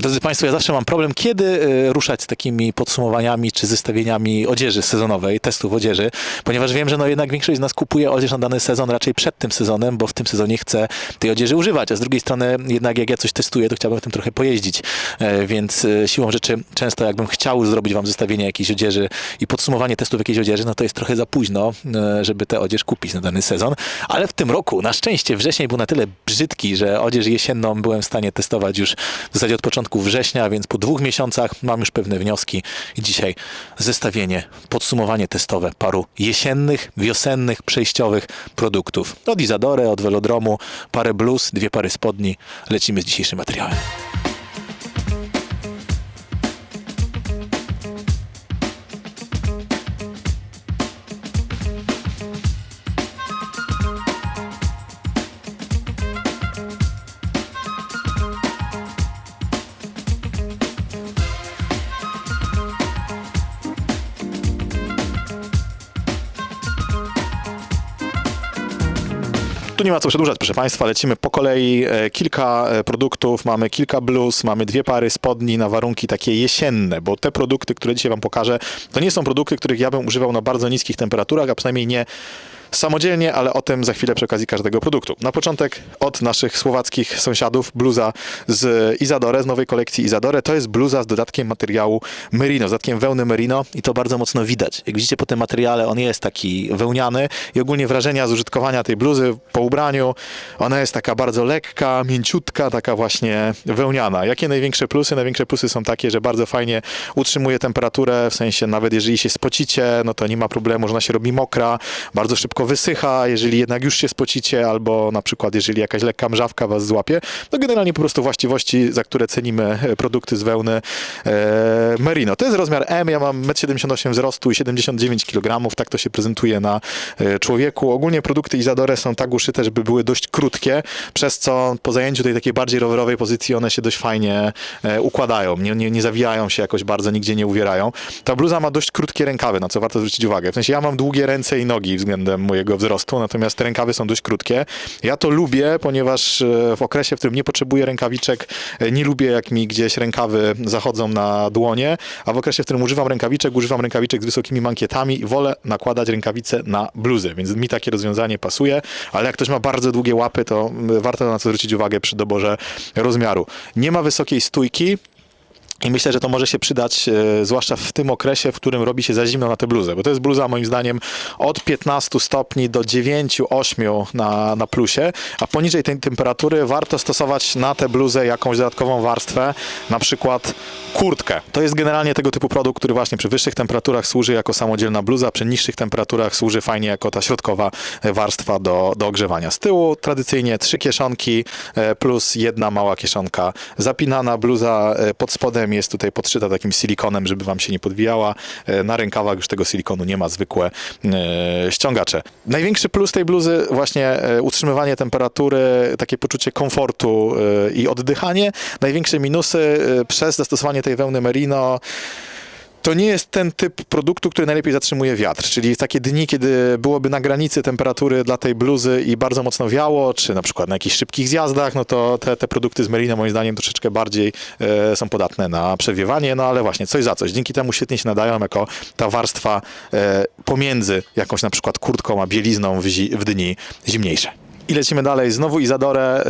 Drodzy Państwo, ja zawsze mam problem, kiedy y, ruszać z takimi podsumowaniami czy zestawieniami odzieży sezonowej, testów odzieży, ponieważ wiem, że no jednak większość z nas kupuje odzież na dany sezon raczej przed tym sezonem, bo w tym sezonie chce tej odzieży używać, a z drugiej strony jednak jak ja coś testuję, to chciałbym w tym trochę pojeździć, E, więc e, siłą rzeczy często jakbym chciał zrobić Wam zestawienie jakiejś odzieży i podsumowanie testów jakiejś odzieży, no to jest trochę za późno, e, żeby tę odzież kupić na dany sezon, ale w tym roku na szczęście wrzesień był na tyle brzydki, że odzież jesienną byłem w stanie testować już w zasadzie od początku września, więc po dwóch miesiącach mam już pewne wnioski i dzisiaj zestawienie, podsumowanie testowe paru jesiennych, wiosennych, przejściowych produktów. Od Izadore, od Velodromu, parę bluz, dwie pary spodni. Lecimy z dzisiejszym materiałem. Tu nie ma co przedłużać, proszę Państwa. Lecimy po kolei. E, Kilka e, produktów, mamy kilka bluz, mamy dwie pary spodni na warunki takie jesienne, bo te produkty, które dzisiaj Wam pokażę, to nie są produkty, których ja bym używał na bardzo niskich temperaturach, a przynajmniej nie samodzielnie, ale o tym za chwilę przy okazji każdego produktu. Na początek od naszych słowackich sąsiadów bluza z Izadore, z nowej kolekcji Izadore. To jest bluza z dodatkiem materiału merino, z dodatkiem wełny merino i to bardzo mocno widać. Jak widzicie po tym materiale, on jest taki wełniany i ogólnie wrażenia z użytkowania tej bluzy po ubraniu, ona jest taka bardzo lekka, mięciutka, taka właśnie wełniana. Jakie największe plusy? Największe plusy są takie, że bardzo fajnie utrzymuje temperaturę, w sensie nawet jeżeli się spocicie, no to nie ma problemu, że ona się robi mokra, bardzo szybko wysycha, jeżeli jednak już się spocicie, albo na przykład jeżeli jakaś lekka mrzawka was złapie, no generalnie po prostu właściwości, za które cenimy e, produkty z wełny e, merino. To jest rozmiar M, ja mam 1,78 m wzrostu i 79 kg, tak to się prezentuje na e, człowieku. Ogólnie produkty Izadore są tak uszyte, żeby były dość krótkie, przez co po zajęciu tej takiej bardziej rowerowej pozycji one się dość fajnie e, układają, nie, nie, nie zawijają się jakoś bardzo, nigdzie nie uwierają. Ta bluza ma dość krótkie rękawy, na co warto zwrócić uwagę. W sensie ja mam długie ręce i nogi względem mojego wzrostu, natomiast rękawy są dość krótkie. Ja to lubię, ponieważ e, w okresie, w którym nie potrzebuję rękawiczek, e, nie lubię jak mi gdzieś rękawy zachodzą na dłonie, a w okresie, w którym używam rękawiczek, używam rękawiczek z wysokimi mankietami i wolę nakładać rękawice na bluzę, więc mi takie rozwiązanie pasuje, ale jak ktoś ma bardzo długie łapy, to mm, warto na to zwrócić uwagę przy doborze rozmiaru. Nie ma wysokiej stójki, i myślę, że to może się przydać, e, zwłaszcza w tym okresie, w którym robi się za zimno na tę bluzę, bo to jest bluza moim zdaniem od 15 stopni do 9-8 na, na plusie, a poniżej tej temperatury warto stosować na tę bluzę jakąś dodatkową warstwę, na przykład kurtkę. To jest generalnie tego typu produkt, który właśnie przy wyższych temperaturach służy jako samodzielna bluza, przy niższych temperaturach służy fajnie jako ta środkowa e, warstwa do, do ogrzewania. Z tyłu tradycyjnie trzy kieszonki e, plus jedna mała kieszonka zapinana, bluza pod spodem jest tutaj podszyta takim silikonem, żeby wam się nie podwijała. E, Na rękawach już tego silikonu nie ma, zwykłe e, ściągacze. Największy plus tej bluzy właśnie e, utrzymywanie temperatury, takie poczucie komfortu i oddychanie. Największe minusy przez zastosowanie tej wełny merino to nie jest ten typ produktu, który najlepiej zatrzymuje wiatr, czyli takie dni, kiedy byłoby na granicy temperatury dla tej bluzy i bardzo mocno wiało, czy na przykład na jakichś szybkich zjazdach, no to te, te produkty z Merino moim zdaniem troszeczkę bardziej e, są podatne na przewiewanie, no ale właśnie coś za coś. Dzięki temu świetnie się nadają jako ta warstwa e, pomiędzy jakąś na przykład kurtką a bielizną w, zi- w dni zimniejsze. I lecimy dalej. Znowu Izadore.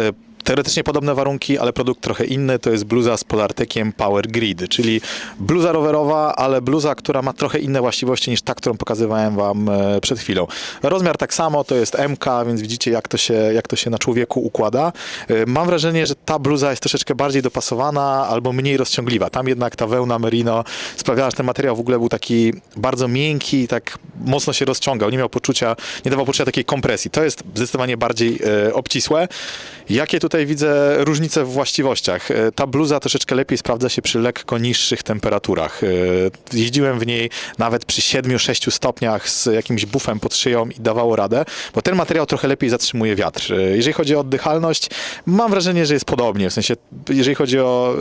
Teoretycznie podobne warunki, ale produkt trochę inny. To jest bluza z polartekiem Power Grid, czyli bluza rowerowa, ale bluza, która ma trochę inne właściwości niż ta, którą pokazywałem Wam e, przed chwilą. Rozmiar tak samo, to jest MK, więc widzicie, jak to się, jak to się na człowieku układa. E, Mam wrażenie, że ta bluza jest troszeczkę bardziej dopasowana albo mniej rozciągliwa. Tam jednak ta wełna merino sprawiała, że ten materiał w ogóle był taki bardzo miękki, tak mocno się rozciągał. Nie miał poczucia, nie dawał poczucia takiej kompresji. To jest zdecydowanie bardziej e, obcisłe. Jakie tutaj widzę różnice w właściwościach? E, Ta bluza troszeczkę lepiej sprawdza się przy lekko niższych temperaturach. E, Jeździłem w niej nawet przy 7-6 stopniach z jakimś bufem pod szyją i dawało radę, bo ten materiał trochę lepiej zatrzymuje wiatr. E, Jeżeli chodzi o oddychalność, mam wrażenie, że jest podobnie. W sensie, jeżeli chodzi o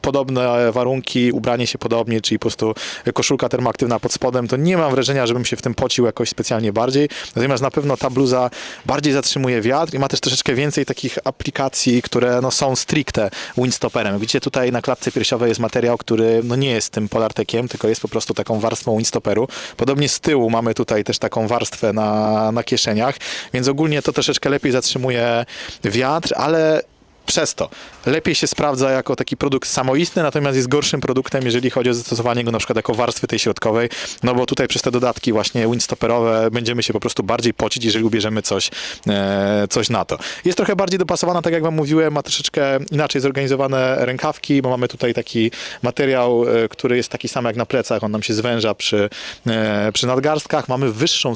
podobne warunki, ubranie się podobnie, czyli po prostu koszulka termoaktywna pod spodem, to nie mam wrażenia, żebym się w tym pocił jakoś specjalnie bardziej. Natomiast na pewno ta bluza bardziej zatrzymuje wiatr i ma też troszeczkę więcej takich aplikacji, które no, są stricte windstopperem. Widzicie tutaj na klatce piersiowej jest materiał, który no, nie jest tym polartekiem, tylko jest po prostu taką warstwą windstopperu. Podobnie z tyłu mamy tutaj też taką warstwę na, na kieszeniach, więc ogólnie to troszeczkę lepiej zatrzymuje wiatr, ale przez to lepiej się sprawdza jako taki produkt samoistny, natomiast jest gorszym produktem, jeżeli chodzi o zastosowanie go na przykład jako warstwy tej środkowej, no bo tutaj przez te dodatki właśnie windstopperowe będziemy się po prostu bardziej pocić, jeżeli ubierzemy coś, e, coś na to. Jest trochę bardziej dopasowana, tak jak wam mówiłem, ma troszeczkę inaczej zorganizowane rękawki, bo mamy tutaj taki materiał, e, który jest taki sam jak na plecach, on nam się zwęża przy, e, przy nadgarstkach, mamy wyższą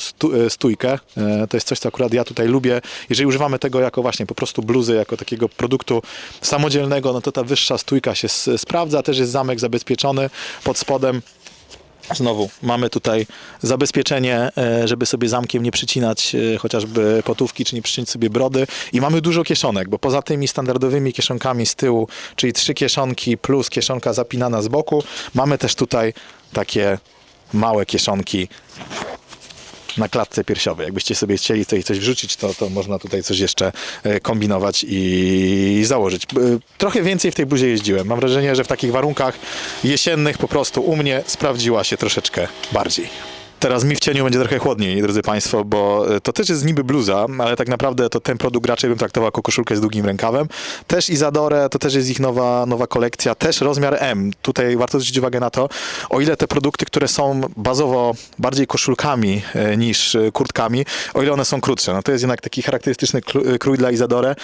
stójkę, to jest coś, co akurat ja tutaj lubię, jeżeli używamy tego jako właśnie po prostu bluzy, jako takiego produktu samodzielnego, no to ta wyższa stójka się sprawdza, też jest zamek zabezpieczony pod spodem. Znowu mamy tutaj zabezpieczenie, e, żeby sobie zamkiem nie przycinać e, chociażby potówki, czy nie przycinać sobie brody. I mamy dużo kieszonek, bo poza tymi standardowymi kieszonkami z tyłu, czyli trzy kieszonki plus kieszonka zapinana z boku, mamy też tutaj takie małe kieszonki na klatce piersiowej. Jakbyście sobie chcieli tutaj coś wrzucić, to, to można tutaj coś jeszcze e, kombinować i założyć. E, Trochę więcej w tej bluzie jeździłem. Mam wrażenie, że w takich warunkach jesiennych po prostu u mnie sprawdziła się troszeczkę bardziej. Teraz mi w cieniu będzie trochę chłodniej, drodzy Państwo, bo e, to też jest niby bluza, ale tak naprawdę to ten produkt raczej bym traktował jako koszulkę z długim rękawem. Też Izadore, to też jest ich nowa, nowa kolekcja, też rozmiar M. Tutaj warto zwrócić uwagę na to, o ile te produkty, które są bazowo bardziej koszulkami e, niż e, kurtkami, o ile one są krótsze. No to jest jednak taki charakterystyczny krój dla Izadore.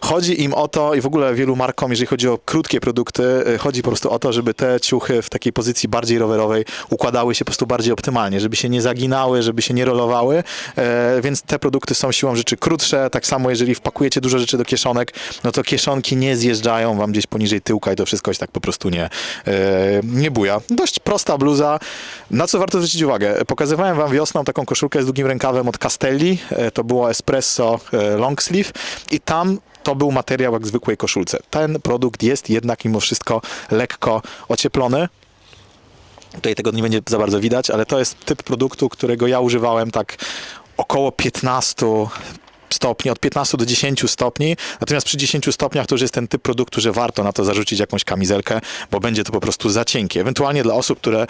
Chodzi im o to i w ogóle wielu markom, jeżeli chodzi o krótkie produkty, chodzi po prostu o to, żeby te ciuchy w takiej pozycji bardziej rowerowej układały się po prostu bardziej optymalnie, żeby się nie zaginały, żeby się nie rolowały, e, więc te produkty są siłą rzeczy krótsze. Tak samo jeżeli wpakujecie dużo rzeczy do kieszonek, no to kieszonki nie zjeżdżają wam gdzieś poniżej tyłka i to wszystko się tak po prostu nie, e, nie buja. Dość prosta bluza. Na co warto zwrócić uwagę? Pokazywałem wam wiosną taką koszulkę z długim rękawem od Castelli. E, to było espresso long sleeve i tam to był materiał jak w zwykłej koszulce. Ten produkt jest jednak mimo wszystko lekko ocieplony. Tutaj tego nie będzie za bardzo widać, ale to jest typ produktu, którego ja używałem tak około 15 stopni, od 15 do 10 stopni. Natomiast przy 10 stopniach to już jest ten typ produktu, że warto na to zarzucić jakąś kamizelkę, bo będzie to po prostu za cienkie. Ewentualnie dla osób, które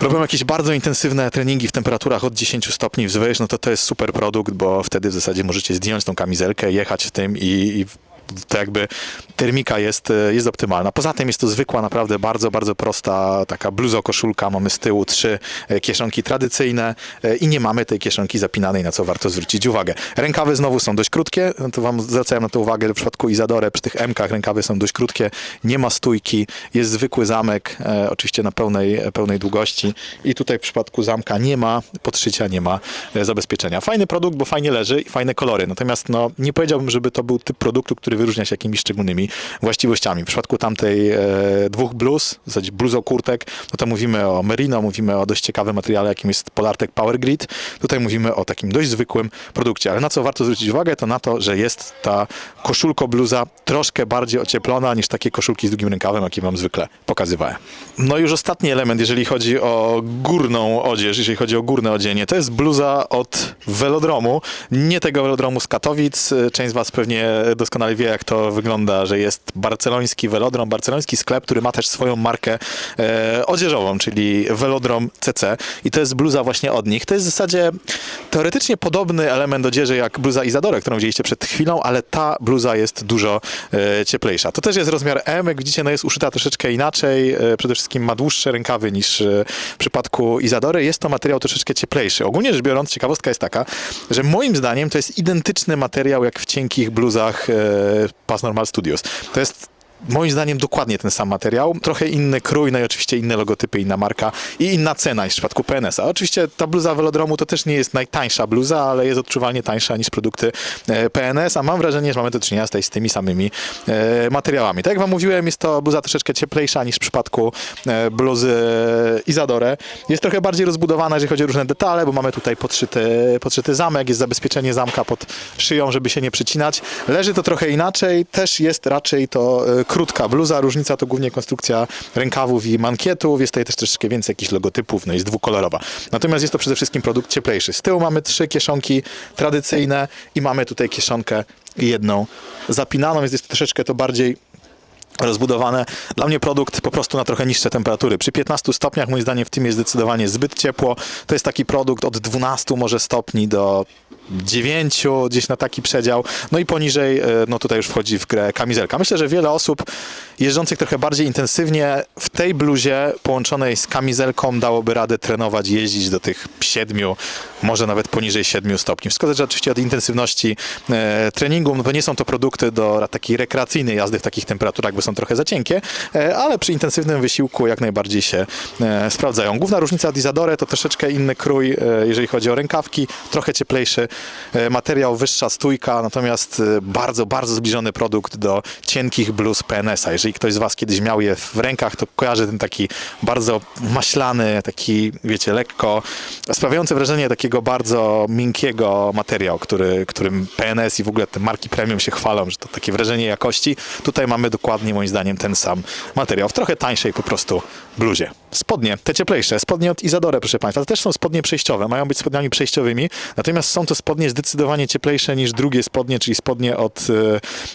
robią jakieś bardzo intensywne treningi w temperaturach od 10 stopni wzwyż, no to to jest super produkt, bo wtedy w zasadzie możecie zdjąć tą kamizelkę, jechać w tym i, i to jakby termika jest, e, jest optymalna. Poza tym jest to zwykła, naprawdę bardzo, bardzo prosta taka bluzo-koszulka. Mamy z tyłu trzy e, kieszonki tradycyjne e, i nie mamy tej kieszonki zapinanej, na co warto zwrócić uwagę. Rękawy znowu są dość krótkie, no to wam zwracałem na to uwagę w przypadku Izadore, przy tych M-kach rękawy są dość krótkie, nie ma stójki, jest zwykły zamek, oczywiście na pełnej, pełnej długości i tutaj w przypadku zamka nie ma podszycia, nie ma zabezpieczenia. Fajny produkt, bo fajnie leży i fajne kolory, natomiast no, nie powiedziałbym, żeby to był typ produktu, który wyróżnia się jakimiś szczególnymi właściwościami. W przypadku tamtej e, dwóch bluz, w zasadzie bluzokurtek, no to mówimy o merino, mówimy o dość ciekawym materiale, jakim jest Polartec Power Grid. Tutaj mówimy o takim dość zwykłym produkcie, ale na co warto zwrócić uwagę, to na to, że jest ta koszulko-bluza troszkę bardziej ocieplona niż takie koszulki z długim rękawem, jakie wam zwykle pokazywałem. No i już ostatni element, jeżeli chodzi o górną odzież, jeżeli chodzi o górne odzienie, to jest bluza od Velodromu. Nie tego Velodromu z Katowic. Część z was pewnie doskonale wie, jak to wygląda, że jest barceloński Velodrom, barceloński sklep, który ma też swoją markę e, odzieżową, czyli Velodrom CC i to jest bluza właśnie od nich. To jest w zasadzie teoretycznie podobny element odzieży jak bluza Izadore, którą widzieliście przed chwilą, ale ta bluza jest dużo e, cieplejsza. To też jest rozmiar M, jak widzicie, no jest uszyta troszeczkę inaczej, e, przede wszystkim ma dłuższe rękawy niż e, w przypadku Izadory. Jest to materiał troszeczkę cieplejszy. Ogólnie rzecz biorąc, ciekawostka jest taka, że moim zdaniem to jest identyczny materiał jak w cienkich bluzach e, Pass Normal Studios. To jest Moim zdaniem dokładnie ten sam materiał, trochę inny krój, no i oczywiście inne logotypy, inna marka i inna cena niż w przypadku PNS-a. Oczywiście ta bluza Velodromu to też nie jest najtańsza bluza, ale jest odczuwalnie tańsza niż produkty e, PNS, a mam wrażenie, że mamy do czynienia z tymi samymi e, materiałami. Tak jak wam mówiłem, jest to bluza troszeczkę cieplejsza niż w przypadku e, bluzy Izadore. Jest trochę bardziej rozbudowana, jeżeli chodzi o różne detale, bo mamy tutaj podszyty, podszyty zamek, jest zabezpieczenie zamka pod szyją, żeby się nie przycinać. Leży to trochę inaczej, też jest raczej to e, krótka bluza. Różnica to głównie konstrukcja rękawów i mankietów. Jest tutaj też troszeczkę więcej jakichś logotypów, no jest dwukolorowa. Natomiast jest to przede wszystkim produkt cieplejszy. Z tyłu mamy trzy kieszonki tradycyjne i mamy tutaj kieszonkę jedną zapinaną, więc jest troszeczkę to bardziej rozbudowane. Dla mnie produkt po prostu na trochę niższe temperatury. Przy 15 stopniach moim zdaniem w tym jest zdecydowanie zbyt ciepło. To jest taki produkt od 12 może stopni do 9, gdzieś na taki przedział. No i poniżej, e, no tutaj już wchodzi w grę kamizelka. Myślę, że wiele osób jeżdżących trochę bardziej intensywnie w tej bluzie połączonej z kamizelką dałoby radę trenować, jeździć do tych 7, może nawet poniżej 7 stopni. Wszystko zależy oczywiście od intensywności e, treningu, no bo nie są to produkty do takiej rekreacyjnej jazdy w takich temperaturach, bo są trochę za cienkie, e, ale przy intensywnym wysiłku jak najbardziej się e, sprawdzają. Główna różnica od Isadore to troszeczkę inny krój, e, jeżeli chodzi o rękawki, trochę cieplejszy materiał, wyższa stójka, natomiast e, bardzo, bardzo zbliżony produkt do cienkich bluz PNS-a. Jeżeli ktoś z Was kiedyś miał je w rękach, to kojarzy ten taki bardzo maślany, taki, wiecie, lekko sprawiający wrażenie takiego bardzo miękkiego materiału, który, którym PNS i w ogóle te marki premium się chwalą, że to takie wrażenie jakości. Tutaj mamy dokładnie, moim zdaniem, ten sam materiał w trochę tańszej po prostu bluzie. Spodnie, te cieplejsze, spodnie od Isadore, proszę Państwa, to też są spodnie przejściowe, mają być spodniami przejściowymi, natomiast są to spodnie zdecydowanie cieplejsze niż drugie spodnie, czyli spodnie od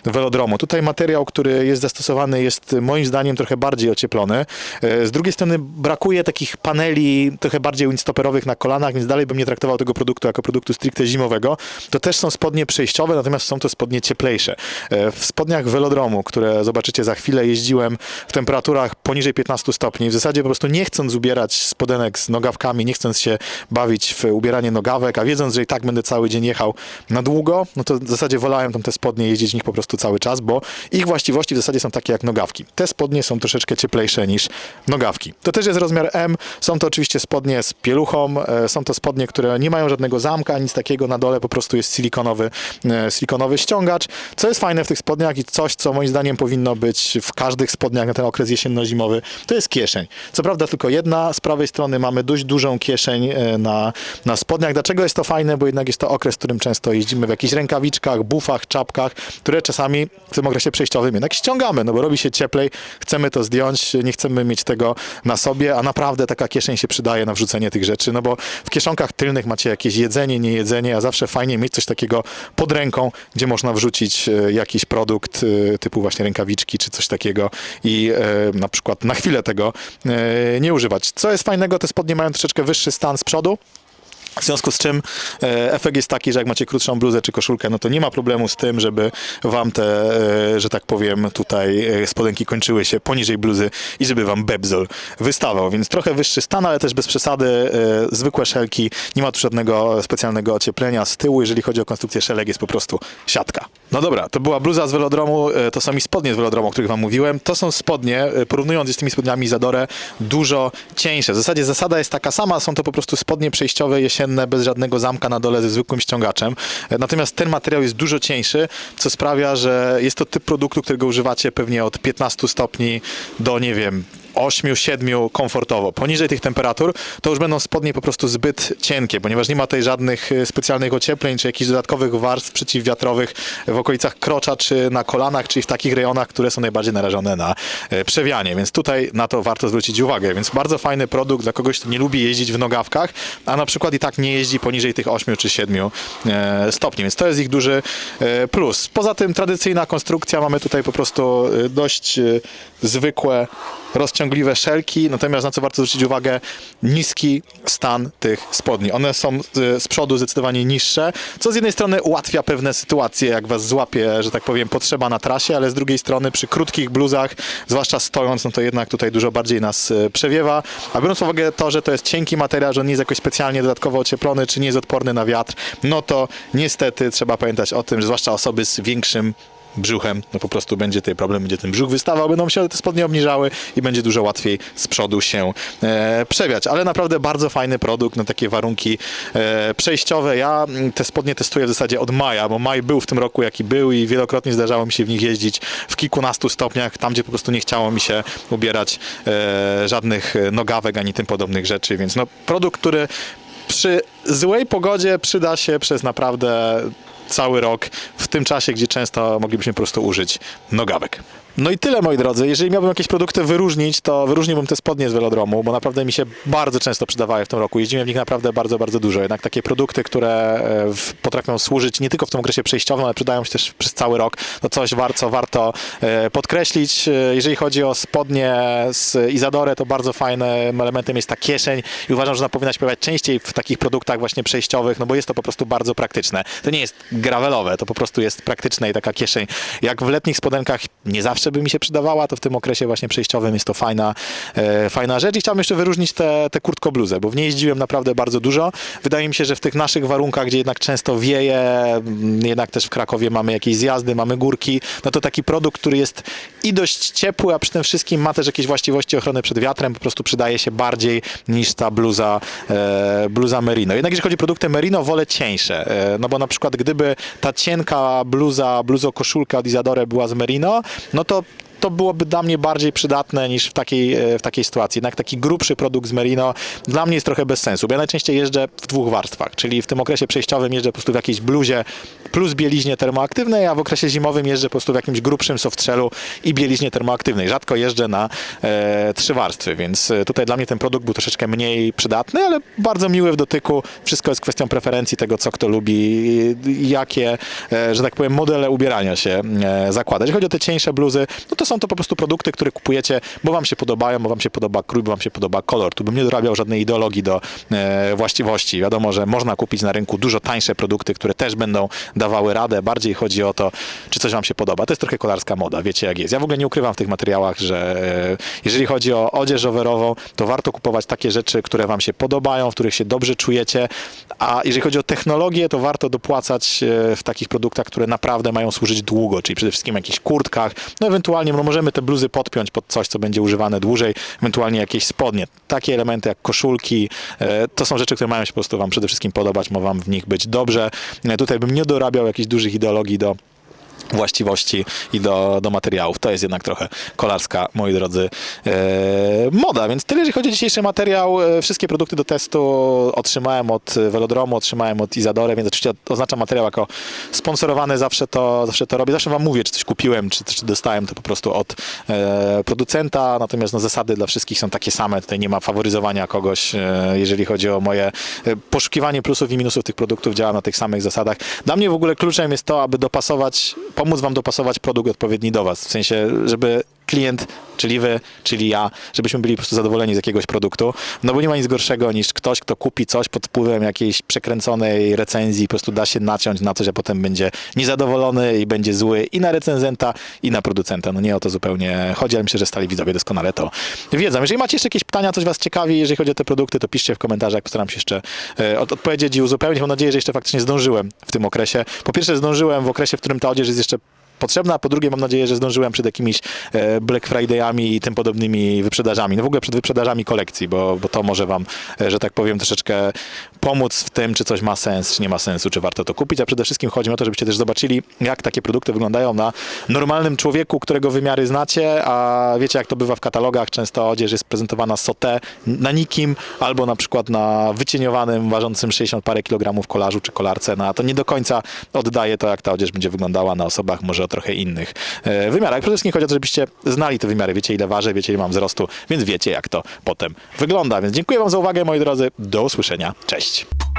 e, Velodromu. Tutaj materiał, który jest zastosowany jest moim zdaniem trochę bardziej ocieplony. E, z drugiej strony brakuje takich paneli trochę bardziej windstopperowych na kolanach, więc dalej bym nie traktował tego produktu jako produktu stricte zimowego. To też są spodnie przejściowe, natomiast są to spodnie cieplejsze. E, w spodniach Velodromu, które zobaczycie za chwilę, jeździłem w temperaturach poniżej 15 stopni. W zasadzie po prostu nie chcąc ubierać spodenek z nogawkami, nie chcąc się bawić w ubieranie nogawek, a wiedząc, że i tak będę cały dzień jechał na długo, no to w zasadzie wolałem tam te spodnie jeździć w nich po prostu cały czas, bo ich właściwości w zasadzie są takie jak nogawki. Te spodnie są troszeczkę cieplejsze niż nogawki. To też jest rozmiar M. Są to oczywiście spodnie z pieluchą, e, są to spodnie, które nie mają żadnego zamka, nic takiego. Na dole po prostu jest silikonowy, e, silikonowy ściągacz. Co jest fajne w tych spodniach i coś, co moim zdaniem powinno być w każdych spodniach na ten okres jesienno-zimowy, to jest kieszeń. Co prawda tylko jedna, z prawej strony mamy dość dużą kieszeń e, na, na spodniach. Dlaczego jest to fajne? Bo jednak jest to okres, w którym często jeździmy w jakichś rękawiczkach, bufach, czapkach, które czasami w tym okresie przejściowym jednak ściągamy, no bo robi się cieplej, chcemy to zdjąć, nie chcemy mieć tego na sobie, a naprawdę taka kieszeń się przydaje na wrzucenie tych rzeczy, no bo w kieszonkach tylnych macie jakieś jedzenie, nie jedzenie, a zawsze fajnie mieć coś takiego pod ręką, gdzie można wrzucić e, jakiś produkt e, typu właśnie rękawiczki czy coś takiego i na przykład na chwilę tego nie używać. Co jest fajnego, te spodnie mają troszeczkę wyższy stan z przodu, w związku z czym e, efekt jest taki, że jak macie krótszą bluzę czy koszulkę, no to nie ma problemu z tym, żeby wam te, e, że tak powiem, tutaj e, spodenki kończyły się poniżej bluzy i żeby wam bebzol wystawał. Więc trochę wyższy stan, ale też bez przesady, zwykłe szelki, nie ma tu żadnego specjalnego ocieplenia z tyłu. Jeżeli chodzi o konstrukcję szelek, jest po prostu siatka. No dobra, to była bluza z velodromu, to są i spodnie z velodromu, o których wam mówiłem. To są spodnie, porównując z tymi spodniami Zadore, dużo cieńsze. W zasadzie zasada jest taka sama, są to po prostu spodnie przejściowe, jesienne, bez żadnego zamka na dole ze zwykłym ściągaczem. E, Natomiast ten materiał jest dużo cieńszy, co sprawia, że jest to typ produktu, którego używacie pewnie od 15 stopni do, nie wiem, 8-7 komfortowo. Poniżej tych temperatur to już będą spodnie po prostu zbyt cienkie, ponieważ nie ma tutaj żadnych e, specjalnych ociepleń czy jakichś dodatkowych warstw przeciwwiatrowych w okolicach krocza czy na kolanach, czyli w takich rejonach, które są najbardziej narażone na e, przewianie, więc tutaj na to warto zwrócić uwagę. Więc bardzo fajny produkt dla kogoś, kto nie lubi jeździć w nogawkach, a na przykład i tak nie jeździ poniżej tych 8 czy 7 e, stopni, więc to jest ich duży plus. Poza tym tradycyjna konstrukcja, mamy tutaj po prostu dość zwykłe rozciągliwe szelki, natomiast na co warto zwrócić uwagę, niski stan tych spodni. One są z, z przodu zdecydowanie niższe, co z jednej strony ułatwia pewne sytuacje, jak was złapie, że tak powiem, potrzeba na trasie, ale z drugiej strony przy krótkich bluzach, zwłaszcza stojąc, no to jednak tutaj dużo bardziej nas e, przewiewa. A biorąc pod uwagę to, że to jest cienki materiał, że on nie jest jakoś specjalnie dodatkowo ocieplony, czy nie jest odporny na wiatr, no to niestety trzeba pamiętać o tym, że zwłaszcza osoby z większym brzuchem, no po prostu będzie tutaj problem, będzie ten brzuch wystawał, będą się te spodnie obniżały i będzie dużo łatwiej z przodu się e, przewiać. Ale naprawdę bardzo fajny produkt na takie warunki e, przejściowe. Ja mm, te spodnie testuję w zasadzie od maja, bo maj był w tym roku jaki był i wielokrotnie zdarzało mi się w nich jeździć w kilkunastu stopniach, tam gdzie po prostu nie chciało mi się ubierać e, żadnych nogawek ani tym podobnych rzeczy, więc no produkt, który przy złej pogodzie przyda się przez naprawdę cały rok w tym czasie, gdzie często moglibyśmy po prostu użyć nogawek. No i tyle, moi drodzy. Jeżeli miałbym jakieś produkty wyróżnić, to wyróżniłbym te spodnie z Velodromu, bo naprawdę mi się bardzo często przydawały w tym roku. Jeździłem w nich naprawdę bardzo, bardzo dużo. Jednak takie produkty, które e, w, potrafią służyć nie tylko w tym okresie przejściowym, ale przydają się też przez cały rok, to coś war, co warto e, podkreślić. E, Jeżeli chodzi o spodnie z Izadore, to bardzo fajnym elementem jest ta kieszeń i uważam, że ona powinna się pojawiać częściej w takich produktach właśnie przejściowych, no bo jest to po prostu bardzo praktyczne. To nie jest gravelowe, to po prostu jest praktyczne i taka kieszeń. Jak w letnich spodenkach nie zawsze by mi się przydawała, to w tym okresie właśnie przejściowym jest to fajna, e, fajna rzecz. I chciałbym jeszcze wyróżnić te, te kurtko-bluzę, bo w niej jeździłem naprawdę bardzo dużo. Wydaje mi się, że w tych naszych warunkach, gdzie jednak często wieje, m, jednak też w Krakowie mamy jakieś zjazdy, mamy górki, no to taki produkt, który jest i dość ciepły, a przy tym wszystkim ma też jakieś właściwości ochrony przed wiatrem, po prostu przydaje się bardziej niż ta bluza, e, bluza merino. Jednak jeżeli chodzi o produkty merino, wolę cieńsze, e, no bo na przykład gdyby ta cienka bluza, bluzo koszulka od Isadore była z merino, no to top to byłoby dla mnie bardziej przydatne niż w takiej, e, w takiej sytuacji. Jednak taki grubszy produkt z Merino dla mnie jest trochę bez sensu, bo ja najczęściej jeżdżę w dwóch warstwach, czyli w tym okresie przejściowym jeżdżę po prostu w jakiejś bluzie plus bieliźnie termoaktywnej, a w okresie zimowym jeżdżę po prostu w jakimś grubszym softshellu i bieliźnie termoaktywnej. Rzadko jeżdżę na e, trzy warstwy, więc e, tutaj dla mnie ten produkt był troszeczkę mniej przydatny, ale bardzo miły w dotyku. Wszystko jest kwestią preferencji tego, co kto lubi, jakie, e, że tak powiem, modele ubierania się e, zakłada. Jeżeli chodzi o te cieńsze bluzy, no to są to po prostu produkty, które kupujecie, bo wam się podobają, bo wam się podoba krój, bo wam się podoba kolor. Tu bym nie dorabiał żadnej ideologii do e, właściwości. Wiadomo, że można kupić na rynku dużo tańsze produkty, które też będą dawały radę. Bardziej chodzi o to, czy coś wam się podoba. To jest trochę kolarska moda, wiecie jak jest. Ja w ogóle nie ukrywam w tych materiałach, że e, jeżeli chodzi o odzież rowerową, to warto kupować takie rzeczy, które wam się podobają, w których się dobrze czujecie, a jeżeli chodzi o technologię, to warto dopłacać e, w takich produktach, które naprawdę mają służyć długo, czyli przede wszystkim jakichś kurtkach, no ewentualnie no możemy te bluzy podpiąć pod coś, co będzie używane dłużej, ewentualnie jakieś spodnie. Takie elementy jak koszulki, e, to są rzeczy, które mają się po prostu wam przede wszystkim podobać, ma wam w nich być dobrze. E, Tutaj bym nie dorabiał jakichś dużych ideologii do właściwości i do, do materiałów. To jest jednak trochę kolarska, moi drodzy, e, moda. Więc tyle, jeżeli chodzi o dzisiejszy materiał. E, wszystkie produkty do testu otrzymałem od Velodromu, otrzymałem od Izadore, więc oczywiście oznaczam materiał jako sponsorowany. Zawsze to, zawsze to robię. Zawsze wam mówię, czy coś kupiłem, czy, czy dostałem to po prostu od e, producenta. Natomiast no, zasady dla wszystkich są takie same. Tutaj nie ma faworyzowania kogoś, e, jeżeli chodzi o moje e, poszukiwanie plusów i minusów tych produktów. Działam na tych samych zasadach. Dla mnie w ogóle kluczem jest to, aby dopasować, pomóc wam dopasować produkt odpowiedni do was. W sensie, żeby klient, czyli wy, czyli ja, żebyśmy byli po prostu zadowoleni z jakiegoś produktu. No bo nie ma nic gorszego niż ktoś, kto kupi coś pod wpływem jakiejś przekręconej recenzji, po prostu da się naciąć na coś, a potem będzie niezadowolony i będzie zły i na recenzenta, i na producenta. No nie o to zupełnie chodzi, ale myślę, że stali widzowie doskonale to wiedzą. Jeżeli macie jeszcze jakieś pytania, coś was ciekawi, jeżeli chodzi o te produkty, to piszcie w komentarzach, postaram się jeszcze e, od, odpowiedzieć i uzupełnić. Mam nadzieję, że jeszcze faktycznie zdążyłem w tym okresie. Po pierwsze zdążyłem w okresie, w którym ta odzież jest jeszcze potrzebna, a po drugie mam nadzieję, że zdążyłem przed jakimiś e, Black Fridayami i tym podobnymi wyprzedażami. No w ogóle przed wyprzedażami kolekcji, bo, bo to może wam, e, że tak powiem, troszeczkę pomóc w tym, czy coś ma sens, czy nie ma sensu, czy warto to kupić, a przede wszystkim chodzi o to, żebyście też zobaczyli, jak takie produkty wyglądają na normalnym człowieku, którego wymiary znacie, a wiecie, jak to bywa w katalogach, często odzież jest prezentowana sote na nikim, albo na przykład na wycieniowanym, ważącym 60 parę kilogramów kolażu czy kolarce, no a to nie do końca oddaje to, jak ta odzież będzie wyglądała na osobach może o trochę innych e, wymiarach. Przede wszystkim chodzi o to, żebyście znali te wymiary, wiecie ile ważę, wiecie ile mam wzrostu, więc wiecie jak to potem wygląda. Więc dziękuję wam za uwagę moi drodzy, do usłyszenia, cześć. участь.